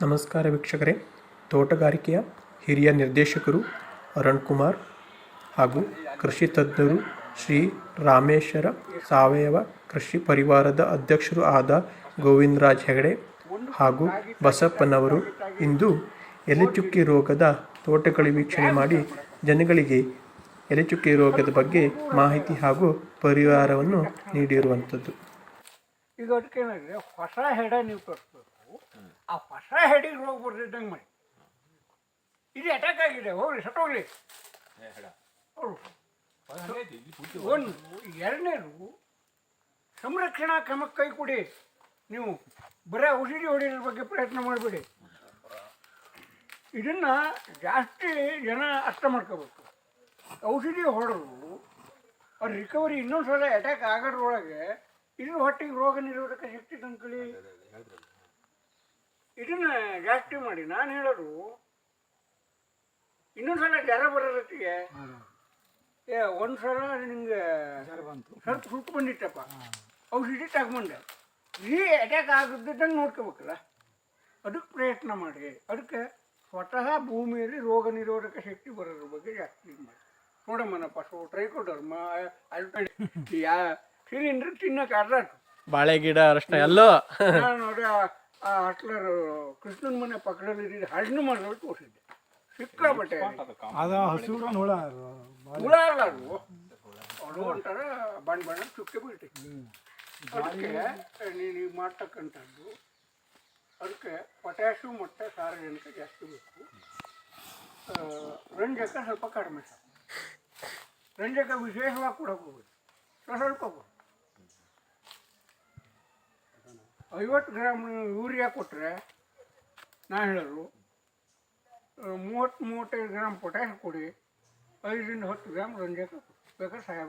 ನಮಸ್ಕಾರ ವೀಕ್ಷಕರೇ. ತೋಟಗಾರಿಕೆಯ ಹಿರಿಯ ನಿರ್ದೇಶಕರು ಅರುಣ್ ಕುಮಾರ್ ಹಾಗೂ ಕೃಷಿ ತಜ್ಞರು ಶ್ರೀ ರಾಮೇಶ್ವರ ಸಾವಯವ ಕೃಷಿ ಪರಿವಾರದ ಅಧ್ಯಕ್ಷರು ಆದ ಗೋವಿಂದರಾಜ್ ಹೆಗಡೆ ಹಾಗೂ ಬಸಪ್ಪನವರು ಇಂದು ಎಲೆಚುಕ್ಕಿ ರೋಗದ ತೋಟಗಳ ವೀಕ್ಷಣೆ ಮಾಡಿ ಜನಗಳಿಗೆ ಎಲೆಚುಕ್ಕಿ ರೋಗದ ಬಗ್ಗೆ ಮಾಹಿತಿ ಹಾಗೂ ಪರಿಹಾರವನ್ನು ನೀಡಿರುವಂಥದ್ದು. ಈಗ ಅದಕ್ಕೆ ಏನಾಗಿದೆ? ಹೊಸ ಹೆಡ ನೀವು ತರಿಸ್ಬೇಕು ಆ ಹೊಸ ಹೆಡಿಗೆ ರೋಗ ಬರ್ತಿದ್ದಂಗೆ ಮಾಡಿ. ಇದು ಅಟ್ಯಾಕ್ ಆಗಿದೆ. ಹೋಗ್ರಿ ಸಟ್ಟೋಗ್ಲಿ ಒಂದು ಎರಡನೇದು ಸಂರಕ್ಷಣಾ ಕ್ರಮ ಕೈ ಕೊಡಿ ನೀವು ಬರೀ ಔಷಧಿ ಹೊಡೆಯೋದ್ರ ಬಗ್ಗೆ ಪ್ರಯತ್ನ ಮಾಡಬೇಡಿ. ಇದನ್ನು ಜಾಸ್ತಿ ಜನ ಅರ್ಥ ಮಾಡ್ಕೋಬೇಕು. ಔಷಧಿ ಹೊಡೆದು ಅವ್ರ ರಿಕವರಿ ಇನ್ನೊಂದು ಸಲ ಅಟ್ಯಾಕ್ ಆಗೋದ್ರೊಳಗೆ ಇದ್ರ ಹೊಟ್ಟೆಗೆ ರೋಗ ನಿರೋಧಕ ಶಕ್ತಿ ತಂದ್ಕೊಳ್ಳಿ. ಇದನ್ನ ಜಾಸ್ತಿ ಮಾಡಿ ನಾನು ಹೇಳೋದು ಇನ್ನೊಂದು ಸಲ ಜ್ವರ ಬರೋದೊತ್ತಿಗೆ ಏ ಒಂದು ಸಲ ನಿಂಗೆ ಸ್ವಲ್ಪ ಸುಟ್ಟು ಬಂದಿತ್ತಪ್ಪ. ಔಷಧಿ ತಗೊಂಬಂದೆ ಈ ಅಟ್ಯಾಕ್ ಆಗದಿದ್ದಂಗೆ ನೋಡ್ಕೋಬೇಕಲ್ಲ? ಅದಕ್ಕೆ ಪ್ರಯತ್ನ ಮಾಡಿ. ಅದಕ್ಕೆ ಸ್ವತಃ ಭೂಮಿಯಲ್ಲಿ ರೋಗ ನಿರೋಧಕ ಶಕ್ತಿ ಬರೋದ್ರ ಬಗ್ಗೆ ಜಾಸ್ತಿ ಇದ್ ಮಾಡಿ. ನೋಡಮ್ಮನಪ್ಪ ಸೊ ಟ್ರೈಕೋಡರ್ಮ ಅಲ್ಪಡಿ ಯಾ ಸಿಲಿಂಡ್ರ್ ತಿನ್ನಕ್ಕೆ ಅರ್ಧ ಬಾಳೆ ಗಿಡ ಅರಶಿನ ಎಲ್ಲೋ. ನಾನು ನೋಡಿ ಆ- ಅಟ್ಲರ್ ಹಟ್ಲರ್ ಕೃಷ್ಣನ ಮನೆ ಪಕ್ಕದಲ್ಲಿ ಇದ್ದಿದ್ದು ಹಣ್ಣು ಮಾಡೋದು ತೋರಿಸಿದ್ದೆ. ಅದ ಹಸಿರು ಹುಳ ಹುಳ ಅಲ್ಲ ಅದು. ಅದು ಒಂಥರ ಬಣ್ಣ ಬಣ್ಣ ಚುಕ್ಕೆ ಬೀಳ್ತೈತಿ ಅದಕ್ಕೆ ನೀನು ಈಗ ಮಾಡ್ತಕ್ಕಂಥದ್ದು ಅದಕ್ಕೆ ಪೊಟ್ಯಾಶು ಮತ್ತು ಸಾರಜನಕ ಜಾಸ್ತಿ ಬೇಕು. ಆ, ರಂಜಕ ಸ್ವಲ್ಪ ಕಡಿಮೆ ರಂಜಕ ವಿಶೇಷವಾಗಿ ಕೊಡಕ್ಕೆ ಹೋಗ್ಬೇಕು ಸ್ವಲ್ಪ ಸ್ವಲ್ಪ ಕೊಡು. ಐವತ್ತು ಗ್ರಾಮ್ ಯೂರಿಯಾ ಕೊಟ್ಟರೆ ನಾ ಹೇಳೋದು ಮೂವತ್ತು ಮೂವತ್ತೈದು ಗ್ರಾಮ್ ಪೊಟ್ಯಾಶ್ ಕೊಡಿ, ಐದರಿಂದ ಹತ್ತು ಗ್ರಾಮ್ ರಂಜಕ ಬೇಕಾದ್ರೆ ಸಾಯ